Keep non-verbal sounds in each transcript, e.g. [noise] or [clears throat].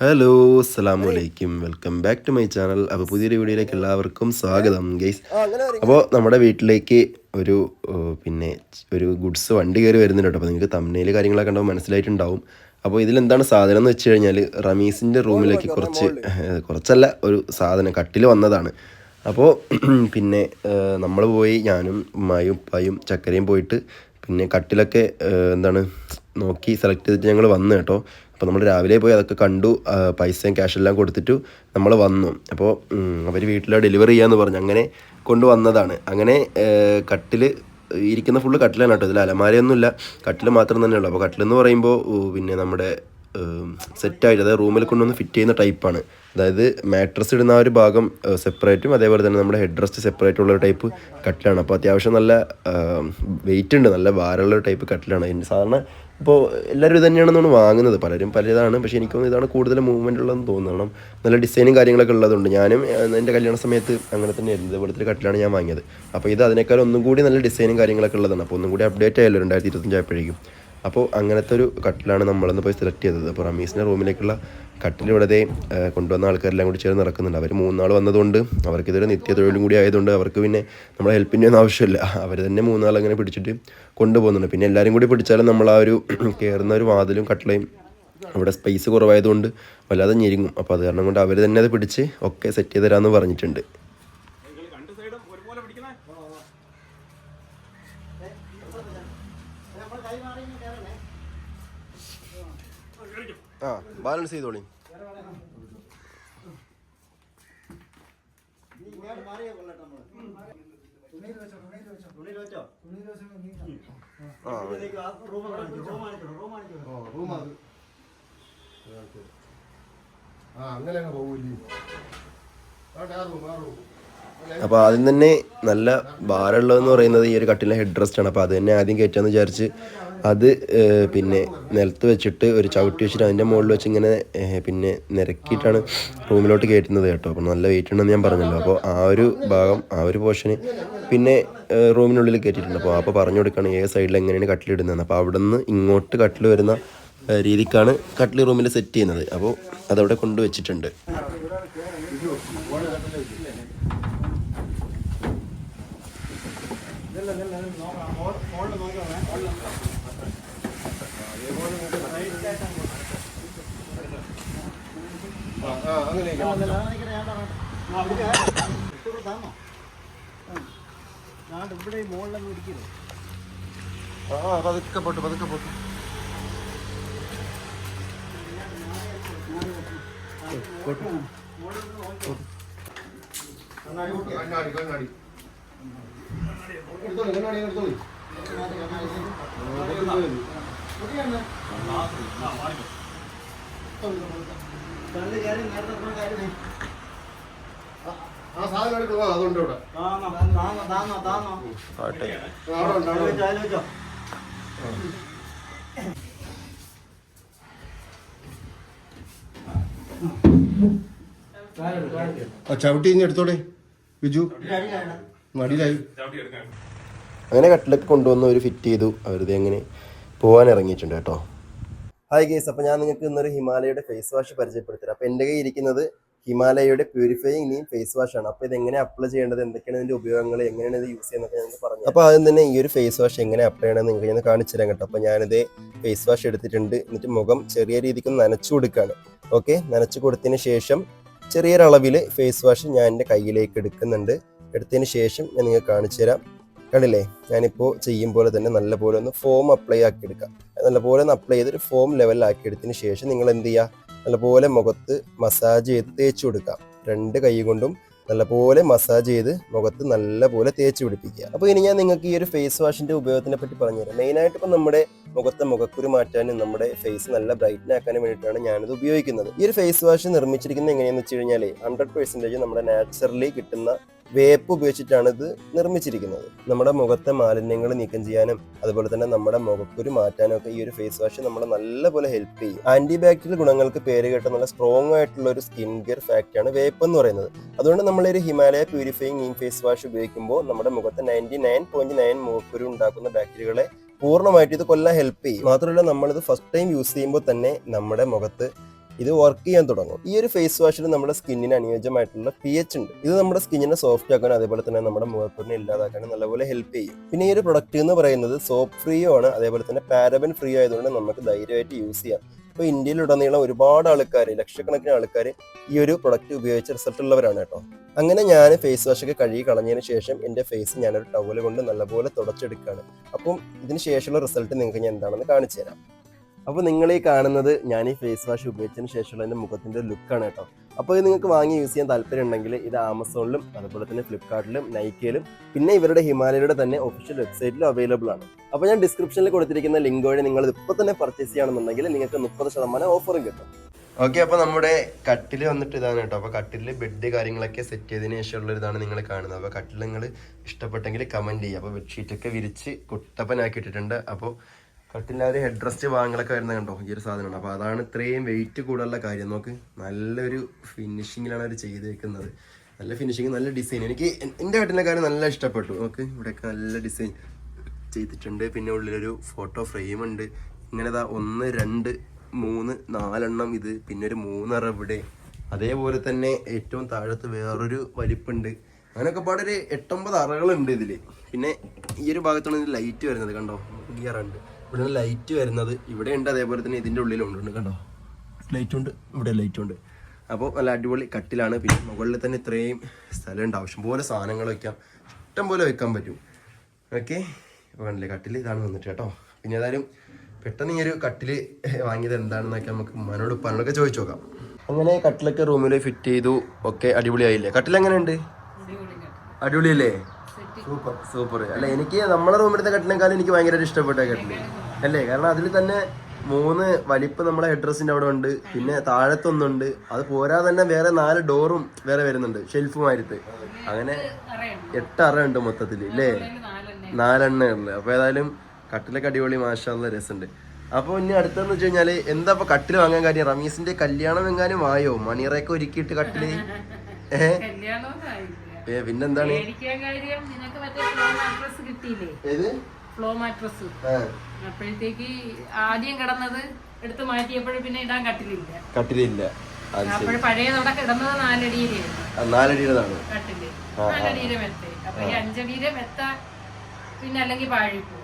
Hello അസ്സാം വലൈക്കും welcome back to my channel അപ്പോൾ പുതിയൊരു വീഡിയോയിലേക്ക് എല്ലാവർക്കും സ്വാഗതം ഗൈസ് അപ്പോൾ നമ്മുടെ വീട്ടിലേക്ക് ഒരു പിന്നെ ഒരു ഗുഡ്സ് വണ്ടി കയറി വരുന്നുണ്ട് കേട്ടോ. അപ്പോൾ നിങ്ങൾക്ക് തമ്മനയിൽ കാര്യങ്ങളൊക്കെ ഉണ്ടാവും മനസ്സിലായിട്ടുണ്ടാവും. അപ്പോൾ ഇതിലെന്താണ് സാധനം എന്ന് വെച്ച് കഴിഞ്ഞാൽ റമീസിന്റെ റൂമിലേക്ക് കുറച്ച് കുറച്ചല്ല ഒരു സാധനം കട്ടിൽ വന്നതാണ്. അപ്പോൾ [clears throat] പിന്നെ നമ്മൾ പോയി ഞാനും ഉമ്മായും ഉപ്പായും ചക്കരയും പോയിട്ട് പിന്നെ കട്ടിലൊക്കെ എന്താണ് നോക്കി സെലക്ട് ചെയ്തിട്ട് ഞങ്ങൾ വന്നു കേട്ടോ. അപ്പോൾ നമ്മൾ രാവിലെ പോയി അതൊക്കെ കണ്ടു പൈസയും ക്യാഷെല്ലാം കൊടുത്തിട്ട് നമ്മൾ വന്നു. അപ്പോൾ അവർ വീട്ടിൽ ഡെലിവറി ചെയ്യാമെന്ന് പറഞ്ഞു. അങ്ങനെ കൊണ്ടുവന്നതാണ് അങ്ങനെ കട്ടിൽ ഇരിക്കുന്ന ഫുള്ള് കട്ടിലാണ് കേട്ടോ ഇതിൽ അലമാരയൊന്നുമില്ല. കട്ടിൽ മാത്രം തന്നെ ഉള്ളൂ അപ്പോൾ കട്ടിലെന്ന് പറയുമ്പോൾ പിന്നെ നമ്മുടെ സെറ്റായിട്ട് അതായത് റൂമിൽ കൊണ്ടുവന്ന് ഫിറ്റ് ചെയ്യുന്ന ടൈപ്പാണ് അതായത് മാട്രസ് ഇടുന്ന ആ ഒരു ഭാഗം സെപ്പറേറ്റും അതേപോലെ തന്നെ നമ്മുടെ ഹെഡ് റെസ്റ്റ് സെപ്പറേറ്റ് ഉള്ള ഒരു ടൈപ്പ് കട്ടിലാണ്. അപ്പോൾ അത്യാവശ്യം നല്ല വെയിറ്റ് ഉണ്ട്. നല്ല ഭാരമുള്ള ടൈപ്പ് കട്ടിലാണ്. സാധാരണ ഇപ്പോൾ എല്ലാവരും ഇത് തന്നെയാണെന്നാണ് വാങ്ങുന്നത്. പലരും പലതാണ്. പക്ഷേ എനിക്ക് തോന്നുന്നു ഇതാണ് കൂടുതൽ മൂവ്മെന്റ് ഉള്ളതെന്ന് തോന്നണം. നല്ല ഡിസൈനും കാര്യങ്ങളൊക്കെ ഉള്ളതുകൊണ്ട് ഞാനും എന്റെ കല്യാണ സമയത്ത് അങ്ങനെ തന്നെ ആയിരുന്നു. ഇതുപോലത്തെ ഒരു കട്ടിലാണ് ഞാൻ വാങ്ങിയത്. അപ്പോൾ ഇത് അതിനേക്കാൾ ഒന്നും കൂടി നല്ല ഡിസൈനും കാര്യങ്ങളൊക്കെ ഉള്ളതാണ്. അപ്പോൾ ഒന്നും കൂടി അപ്ഡേറ്റ് ആയല്ലോ രണ്ടായിരത്തി ഇരുപത്തഞ്ചായപ്പോഴേക്കും അപ്പോൾ അങ്ങനത്തെ ഒരു കട്ടിലാണ് നമ്മളെന്ന് പോയി സെലക്ട് ചെയ്തത്. അപ്പോൾ റമീസിന്റെ റൂമിലേക്കുള്ള കട്ടിൽ ഇവിടെ കൊണ്ടുവന്ന ആൾക്കാരെല്ലാം കൂടി ചേർന്ന് നടക്കുന്നുണ്ട്. അവർ മൂന്നാൾ വന്നതുകൊണ്ട് അവർക്ക് ഇതൊരു നിത്യ തൊഴിലും കൂടി ആയതുകൊണ്ട് അവർക്ക് പിന്നെ നമ്മളെ ഹെൽപ്പിന്റെ ഒന്നും ആവശ്യമില്ല. അവർ തന്നെ മൂന്നാൾ അങ്ങനെ പിടിച്ചിട്ട് കൊണ്ടുപോകുന്നുണ്ട്. പിന്നെ എല്ലാവരും കൂടി പിടിച്ചാലും നമ്മൾ ആ ഒരു [clears throat] കയറുന്ന ഒരു വാതിലും കട്ടിലയും അവിടെ സ്പേസ് കുറവായതുകൊണ്ട് വല്ലാതെ ഞെരുങ്ങും. അപ്പോൾ അത് കാരണം കൊണ്ട് അവർ തന്നെ അത് പിടിച്ച് ഒക്കെ സെറ്റ് ചെയ്ത് തരാമെന്ന് പറഞ്ഞിട്ടുണ്ട്. ആ ബാലൻസ് ചെയ്തോളി. ആ അങ്ങനെ അങ്ങ് പോകൂല്ലേ ആ റൂം ആ റൂം. അപ്പോൾ ആദ്യം തന്നെ നല്ല ഭാരമുള്ളതെന്ന് പറയുന്നത് ഈ ഒരു കട്ടിലെ ഹെഡ് റെസ്റ്റ് ആണ്. അപ്പോൾ അത് തന്നെ ആദ്യം കയറ്റാമെന്ന് വിചാരിച്ച് അത് പിന്നെ നിലത്ത് വെച്ചിട്ട് ഒരു ചവിട്ടി വെച്ചിട്ട് അതിന്റെ മുകളിൽ വെച്ച് ഇങ്ങനെ പിന്നെ നിരക്കിയിട്ടാണ് റൂമിലോട്ട് കയറ്റുന്നത് കേട്ടോ. അപ്പോൾ നല്ല വെയിറ്റ് ഉണ്ടെന്ന് ഞാൻ പറഞ്ഞല്ലോ. അപ്പോൾ ആ ഒരു ഭാഗം ആ ഒരു പോർഷന് പിന്നെ റൂമിനുള്ളിൽ കയറ്റിയിട്ടുണ്ട്. അപ്പോൾ അപ്പോൾ പറഞ്ഞു കൊടുക്കുകയാണ് ഏത് സൈഡിൽ എങ്ങനെയാണ് കട്ടിലിടുന്നത് അപ്പോൾ അവിടെ നിന്ന് ഇങ്ങോട്ട് കട്ടിൽ വരുന്ന രീതിക്കാണ് കട്ടിൽ റൂമിൽ സെറ്റ് ചെയ്യുന്നത്. അപ്പോൾ അതവിടെ കൊണ്ടുവച്ചിട്ടുണ്ട് ആ ആ അങ്ങനെ ഇവിടെ മുകളിലൊന്നും ഇരിക്കരുത്. ആ പതുക്കെ പോട്ട് പതുക്കെ പോട്ട്. കണ്ണാടി കണ്ണാടി. എടുത്തോളി എടുത്തോളി ആ സാധനം എടുക്കുക അതുണ്ട് ഇവിടെ ചവിട്ടി ഇനി എടുത്തോടെ ബിജു? അങ്ങനെ കട്ടിലൊക്കെ കൊണ്ടുവന്ന് ഒരു ഫിറ്റ് ചെയ്തു. അവരിത് അങ്ങനെ പോകാൻ ഇറങ്ങിയിട്ടുണ്ട് കേട്ടോ. ഹായ് ഗേസ് അപ്പോൾ ഞാൻ നിങ്ങൾക്ക് ഇന്നൊരു ഹിമാലയയുടെ ഫേസ് വാഷ് പരിചയപ്പെടുത്തരാം. അപ്പോൾ എന്റെ കയ്യിൽ ഇരിക്കുന്നത് ഹിമാലയയുടെ പ്യൂരിഫൈയിങ് നീം ഫേസ് വാഷ് ആണ്. അപ്പോൾ ഇത് എങ്ങനെ അപ്ലൈ ചെയ്യേണ്ടത് എന്തൊക്കെയാണ് ഇതിന്റെ ഉപയോഗങ്ങൾ എങ്ങനെയാണ് ഇത് യൂസ് ചെയ്യുന്നതൊക്കെ ഞങ്ങൾക്ക് പറഞ്ഞു അപ്പോൾ ആദ്യം തന്നെ ഈ ഒരു ഫേസ് വാഷ് എങ്ങനെ അപ്ലൈ ചെയ്യണമെന്ന് നിങ്ങൾക്ക് ഞാൻ കാണിച്ചു തരാം കേട്ടോ. അപ്പോൾ ഞാനിത് ഫേസ് വാഷ് എടുത്തിട്ടുണ്ട്. എന്നിട്ട് മുഖം ചെറിയ രീതിക്ക് നനച്ചു കൊടുക്കുകയാണ് ഓക്കെ നനച്ചു കൊടുത്തതിന് ശേഷം ചെറിയൊരളവിൽ ഫേസ് വാഷ് ഞാൻ എന്റെ കയ്യിലേക്ക് എടുക്കുന്നുണ്ട്. എടുത്തതിന് ശേഷം ഞാൻ നിങ്ങൾക്ക് കാണിച്ചു തരാം. കണ്ടില്ലേ? ഞാനിപ്പോൾ ചെയ്യും പോലെ തന്നെ നല്ലപോലെ ഒന്ന് ഫോം അപ്ലൈ ആക്കി എടുക്കാം. നല്ലപോലെ ഒന്ന് അപ്ലൈ ചെയ്തൊരു ഫോം ലെവലിലാക്കി എടുത്തതിന് ശേഷം നിങ്ങൾ എന്ത് ചെയ്യുക നല്ലപോലെ മുഖത്ത് മസാജ് ചെയ്ത് തേച്ച് കൊടുക്കാം. രണ്ട് കൈ കൊണ്ടും നല്ലപോലെ മസാജ് ചെയ്ത് മുഖത്ത് നല്ലപോലെ തേച്ച് പിടിപ്പിക്കുക. അപ്പോൾ ഇനി ഞാൻ നിങ്ങൾക്ക് ഈ ഒരു ഫേസ് വാഷിന്റെ ഉപയോഗത്തിനെ പറ്റി പറഞ്ഞുതരാം മെയിനായിട്ട് ഇപ്പം നമ്മുടെ മുഖത്തെ മുഖക്കുരു മാറ്റാനും നമ്മുടെ ഫേസ് നല്ല ബ്രൈറ്റൻ ആക്കാനും വേണ്ടിയിട്ടാണ് ഞാനിത് ഉപയോഗിക്കുന്നത്. ഈ ഒരു ഫേസ് വാഷ് നിർമ്മിച്ചിരിക്കുന്നത് എങ്ങനെയാണെന്ന് വെച്ച് കഴിഞ്ഞാൽ ഹൺഡ്രഡ് പെർസെന്റേജ് നമ്മുടെ നാച്ചുറലി കിട്ടുന്ന വേപ്പ് ഉപയോഗിച്ചിട്ടാണ് ഇത് നിർമ്മിച്ചിരിക്കുന്നത്. നമ്മുടെ മുഖത്തെ മാലിന്യങ്ങൾ നീക്കം ചെയ്യാനും അതുപോലെ തന്നെ നമ്മുടെ മുഖക്കുരു മാറ്റാനും ഒക്കെ ഈ ഒരു ഫേസ് വാഷ് നമ്മളെ നല്ലപോലെ ഹെൽപ്പ് ചെയ്യും. ആന്റി ബാക്ടീരിയൽ ഗുണങ്ങൾക്ക് പേര് കേട്ട നല്ല സ്ട്രോങ് ആയിട്ടുള്ള ഒരു സ്കിൻ കെയർ ഫാക്റ്റ് ആണ് വേപ്പ് എന്ന് പറയുന്നത്. അതുകൊണ്ട് നമ്മൾ ഒരു Himalaya purifying neem face wash ഉപയോഗിക്കുമ്പോൾ നമ്മുടെ മുഖത്തെ നയന്റി നയൻ പോയിന്റ് നയൻ മുഖക്കുരു ഉണ്ടാക്കുന്ന ബാക്ടീരിയകളെ പൂർണമായിട്ട് ഇത് കൊല്ലാൻ ഹെൽപ്പ് ചെയ്യും. മാത്രമല്ല നമ്മളിത് ഫസ്റ്റ് ടൈം യൂസ് ചെയ്യുമ്പോൾ തന്നെ നമ്മുടെ മുഖത്ത് ഇത് വർക്ക് ചെയ്യാൻ തുടങ്ങും. ഈ ഒരു ഫേസ് വാഷിൽ നമ്മുടെ സ്കിന്നിന് അനുയോജ്യമായിട്ടുള്ള പി എച്ച് ഉണ്ട്. ഇത് നമ്മുടെ സ്കിന്നിനെ സോഫ്റ്റ് ആക്കാനും അതേപോലെ തന്നെ നമ്മുടെ മുഖപ്പൊടിനെ ഇല്ലാതാക്കാനും നല്ലപോലെ ഹെൽപ്പ് ചെയ്യും. പിന്നെ ഈ ഒരു പ്രൊഡക്റ്റ് എന്ന് പറയുന്നത് സോപ്പ് ഫ്രീയോ ആണ്. അതേപോലെ തന്നെ പാരബൻ ഫ്രീ ആയതുകൊണ്ട് നമുക്ക് ധൈര്യമായിട്ട് യൂസ് ചെയ്യാം. ഇപ്പോൾ ഇന്ത്യയിലുടനീളം ഒരുപാട് ആൾക്കാർ ലക്ഷക്കണക്കിന് ആൾക്കാർ ഈ ഒരു പ്രൊഡക്റ്റ് ഉപയോഗിച്ച് റിസൾട്ട് ഉള്ളവരാണ് കേട്ടോ. അങ്ങനെ ഞാൻ ഫേസ് വാഷ് ഒക്കെ കഴുകി കളഞ്ഞതിന് ശേഷം എന്റെ ഫേസ് ഞാനൊരു ടവൽ കൊണ്ട് നല്ലപോലെ തുടച്ചെടുക്കുകയാണ്. അപ്പം ഇതിന് ശേഷമുള്ള റിസൾട്ട് നിങ്ങൾക്ക് ഞാൻ എന്താണെന്ന് കാണിച്ചു തരാം അപ്പോൾ നിങ്ങൾ ഈ കാണുന്നത് ഞാൻ ഈ ഫേസ് വാഷ് ഉപയോഗിച്ചതിന് ശേഷമുള്ള എന്റെ മുഖത്തിന്റെ ലുക്കാണ് കേട്ടോ. അപ്പോൾ ഇത് നിങ്ങൾക്ക് വാങ്ങി യൂസ് ചെയ്യാൻ താല്പര്യം ഉണ്ടെങ്കിൽ ഇത് ആമസോണിലും അതുപോലെ തന്നെ ഫ്ലിപ്കാർട്ടിലും നൈക്കയിലും പിന്നെ ഇവരുടെ ഹിമാലയയുടെ തന്നെ ഒഫീഷ്യൽ വെബ്സൈറ്റിലും അവൈലബിൾ ആണ്. അപ്പോൾ ഞാൻ ഡിസ്ക്രിപ്ഷനിൽ കൊടുത്തിരിക്കുന്ന ലിങ്ക് വഴി നിങ്ങൾ ഇപ്പോൾ തന്നെ പർച്ചേസ് ചെയ്യുകയാണെന്നുണ്ടെങ്കിൽ നിങ്ങൾക്ക് മുപ്പത് ശതമാനം ഓഫറും കിട്ടും. ഓക്കെ അപ്പോൾ നമ്മുടെ കട്ടിൽ വന്നിട്ട് ഇതാണ് കേട്ടോ. അപ്പോൾ കട്ടിലിൽ ബെഡ് കാര്യങ്ങളൊക്കെ സെറ്റ് ചെയ്തതിന് ശേഷമുള്ള ഇതാണ് നിങ്ങൾ കാണുന്നത്. അപ്പോൾ കട്ടിൽ നിങ്ങൾ ഇഷ്ടപ്പെട്ടെങ്കിൽ കമന്റ് ചെയ്യുക. അപ്പോൾ ബെഡ്ഷീറ്റൊക്കെ വിരിച്ച് കുട്ടപ്പനാക്കി ഇട്ടിട്ടുണ്ട്. അപ്പോൾ കട്ടിലിൽ ആ ഒരു ഹെഡ് റെസ്റ്റ് വാങ്ങലൊക്കെ വരുന്നത് കണ്ടോ? ഈ ഒരു സാധനമാണ് അപ്പോൾ അതാണ് ഇത്രയും വെയിറ്റ് കൂടുതലുള്ള കാര്യം. നോക്ക് നല്ലൊരു ഫിനിഷിങ്ങിലാണ് അവർ ചെയ്തേക്കുന്നത് നല്ല ഫിനിഷിങ് നല്ല ഡിസൈൻ എനിക്ക് എന്റെ കട്ടിന്റെ കാര്യം നല്ല ഇഷ്ടപ്പെട്ടു. നോക്ക് ഇവിടെയൊക്കെ നല്ല ഡിസൈൻ ചെയ്തിട്ടുണ്ട്. പിന്നെ ഉള്ളിലൊരു ഫോട്ടോ ഫ്രെയിം ഉണ്ട്. ഇങ്ങനെ ദാ ഒന്ന് രണ്ട് മൂന്ന് നാലെണ്ണം ഇത്. പിന്നെ ഒരു മൂന്നറ ഇവിടെ. അതേപോലെ തന്നെ ഏറ്റവും താഴത്ത് വേറൊരു വലിപ്പുണ്ട്. അങ്ങനെയൊക്കെ പാടൊരു എട്ടൊമ്പത് അറകളുണ്ട് ഇതിൽ പിന്നെ ഈ ഒരു ഭാഗത്താണ് ലൈറ്റ് വരുന്നത് കണ്ടോ? ഗിയർ ഉണ്ട്. ഇവിടെ ലൈറ്റ് വരുന്നത് ഇവിടെ ഉണ്ട് അതേപോലെ തന്നെ ഇതിന്റെ ഉള്ളിലുണ്ട് കണ്ടോ? ലൈറ്റ് ഉണ്ട് ഇവിടെ ലൈറ്റ് ഉണ്ട്. അപ്പോൾ നല്ല അടിപൊളി കട്ടിലാണ്. പിന്നെ മുകളിൽ തന്നെ ഇത്രയും സ്ഥലമുണ്ട് ആവശ്യം പോലെ സാധനങ്ങൾ വെക്കാം ഇഷ്ടം പോലെ വെക്കാൻ പറ്റും. ഓക്കെ വേണല്ലേ കട്ടിൽ ഇതാണ് വന്നിട്ട് കേട്ടോ. പിന്നെ ഏതായാലും പെട്ടെന്ന് ഈ ഒരു കട്ടിൽ വാങ്ങിയത് എന്താണെന്നൊക്കെ നമുക്ക് മനോട് ഉപ്പാനോടൊക്കെ ചോദിച്ചു നോക്കാം. അങ്ങനെ കട്ടിലൊക്കെ റൂമിൽ ഫിറ്റ് ചെയ്തു? ഒക്കെ അടിപൊളിയായില്ലേ? കട്ടിൽ എങ്ങനെയുണ്ട് അടിപൊളിയല്ലേ? സൂപ്പർ സൂപ്പർ അല്ല എനിക്ക് നമ്മളെ റൂമിലത്തെ കെട്ടിനേക്കാളും എനിക്ക് ഭയങ്കരമായിട്ട് ഇഷ്ടപ്പെട്ട കെട്ടിന് [laughs] അല്ലേ? കാരണം അതിൽ തന്നെ മൂന്ന് വലിപ്പ് നമ്മളെ ഹെഡ്രസ്സിന്റെ അവിടെ ഉണ്ട് പിന്നെ താഴത്തൊന്നുണ്ട്. അത് പോരാ തന്നെ വേറെ നാല് ഡോറും വേറെ വരുന്നുണ്ട് ഷെൽഫുമായിട്ട്. അങ്ങനെ എട്ട് അറ ഉണ്ട് മൊത്തത്തിൽ അല്ലേ നാലെണ്ണ ഉണ്ട് അപ്പൊ ഏതായാലും കട്ടിലൊക്കെ അടിപൊളി മാഷാള്ള രസമുണ്ട് അപ്പൊ ഇനി അടുത്തെന്ന് വെച്ച് കഴിഞ്ഞാൽ എന്താ ഇപ്പൊ കട്ടിൽ വാങ്ങാൻ കാര്യം? റമീസിന്റെ കല്യാണം എങ്ങാനും ആയോ? മണിയറയൊക്കെ ഒരുക്കിയിട്ട് കട്ടിൽ? [laughs] ഏഹ്? പിന്നെന്താണ്? അപ്പോഴത്തേക്ക് ആദ്യം കിടന്നത് എടുത്ത് മാറ്റിയപ്പോഴും പിന്നെ ഇടാൻ കട്ടിലില്ല. കട്ടിലില്ല. കിടന്നത് നാലടിയിലായിരുന്നു. ആ, നാലടിയുടേതാണ്. കട്ടിൽ. നാലടിയിലെ മെത്ത. അപ്പൊ ഈ അഞ്ചടിയിലെ മെത്ത പിന്നെ അല്ലെങ്കിൽ പാഴിപ്പോ.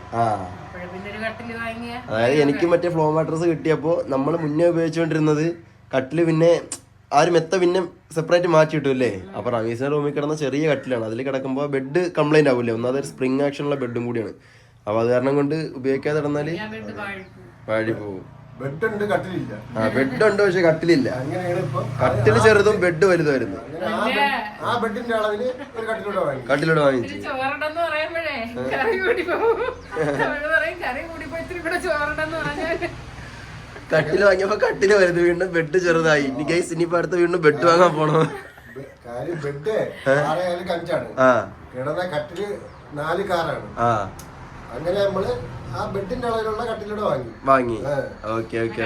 അതായത് എനിക്ക് മറ്റേ ഫ്ലോ മാട്രസ് കിട്ടിയപ്പോ നമ്മൾ മുന്നേ ഉപയോഗിച്ചുകൊണ്ടിരുന്നത് കട്ടിൽ പിന്നെ ആ ഒരു മെത്ത പിന്നെ സെപ്പറേറ്റ് മാറ്റി കിട്ടും അല്ലേ അപ്പൊ റമീസിന്റെ റൂമിൽ കിടന്ന ചെറിയ കട്ടിലാണ്. അതിൽ കിടക്കുമ്പോൾ ബെഡ് കംപ്ലൈന്റ് ആവില്ലേ? ഒന്നാമത് ഒരു സ്പ്രിംഗ് ആക്ഷനുള്ള ബെഡും കൂടിയാണ്. അപ്പൊ അത് കാരണം കൊണ്ട് ഉപയോഗിക്കാതെ കിടന്നാൽ ഞാൻ ബെഡ് പാഴിപ്പോ പോകും ബെഡ് ഉണ്ട് കട്ടിലില്ല. ആ ബെഡ് ഉണ്ട് പക്ഷെ കട്ടിലില്ല. കട്ടിൽ ചെറുതും ബെഡ് വലുതായിരുന്നു ആ ബെഡ് ആ ബെഡിന്റെ അളവിൽ ഒരു കട്ടിലൂടെ വാങ്ങി. കട്ടിലോട് വാങ്ങിച്ചു ചോറുണ്ടെന്ന് പറയുമ്പോഴേ കറി കൂടി പോകും [laughs] കറി കൂടി പോയി ഇത്തിരി കൂടെ ചോറുണ്ടെന്ന് പറഞ്ഞാൽ കട്ടിൽ വാങ്ങിയപ്പോ കട്ടിൽ വരുന്നത് വീണ്ടും ബെഡ് ചെറുതായി. ഇനി ഗൈസ് ഇനിയിപ്പോ അടുത്ത് വീണ്ടും ബെഡ് വാങ്ങാൻ പോണോ? കാര്യം ബെഡ് ആറേകാൽ കഞ്ചാണ് കിടന്ന കട്ടിൽ നാല് കാറാണ്. അങ്ങനെ നമ്മൾ ആ ബെഡിന്റെ അളവിലുള്ള കട്ടിലൂടെ വാങ്ങി. വാങ്ങി. ഓക്കെ ഓക്കെ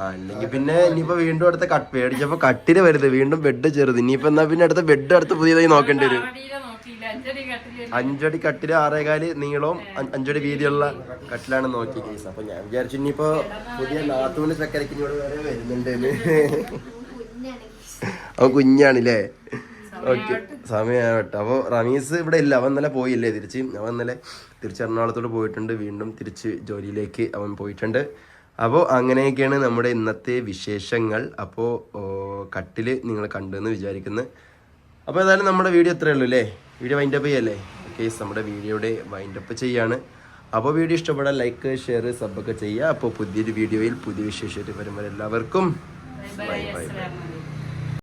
ആ അല്ലെങ്കിൽ പിന്നെ ഇനിയിപ്പോ വീണ്ടും അടുത്ത കട്ട് പേടിച്ചപ്പോ കട്ടിൽ വരുത് വീണ്ടും ബെഡ് ചെറുത്. ഇനിയിപ്പോ എന്നാ പിന്നെ അടുത്ത ബെഡ് അടുത്ത് പുതിയതായി നോക്കേണ്ടി വരും. അഞ്ചടി കട്ടിൽ ആറേകാൽ നീളവും അഞ്ചടി വീതിയുള്ള കട്ടിലാണ് നോക്കി കേസ് അപ്പൊ ഞാൻ വിചാരിച്ചു ഇനിയിപ്പോ പുതിയ നാത്തൂന് ചക്കരക്ക് ഇങ്ങോട്ട് വരെ വരുന്നുണ്ട് അവൻ കുഞ്ഞാണല്ലേ? ഓക്കെ സമയമാവട്ടെ. അപ്പോൾ റമീസ് ഇവിടെ ഇല്ല. അവൻ ഇന്നലെ പോയില്ലേ തിരിച്ച്? അവൻ ഇന്നലെ തിരിച്ച് എറണാകുളത്തോട് പോയിട്ടുണ്ട്. വീണ്ടും തിരിച്ച് ജോലിയിലേക്ക് അവൻ പോയിട്ടുണ്ട്. അപ്പോൾ അങ്ങനെയൊക്കെയാണ് നമ്മുടെ ഇന്നത്തെ വിശേഷങ്ങൾ. അപ്പോൾ കട്ടിൽ നിങ്ങൾ കണ്ടെന്ന് വിചാരിക്കുന്നു. അപ്പോൾ ഏതായാലും നമ്മുടെ വീഡിയോ ഇത്രയേ ഉള്ളൂ അല്ലേ വീഡിയോ വൈൻഡപ്പ് ചെയ്യല്ലേ? ഓക്കെ നമ്മുടെ വീഡിയോയുടെ വൈൻഡപ്പ് ചെയ്യാണ്. അപ്പോൾ വീഡിയോ ഇഷ്ടപ്പെടാൻ ലൈക്ക് ഷെയർ സബ്ബൊക്കെ ചെയ്യുക. അപ്പോൾ പുതിയൊരു വീഡിയോയിൽ പുതിയ വിശേഷമായിട്ട് വരുമ്പോൾ എല്ലാവർക്കും ബൈ ബൈ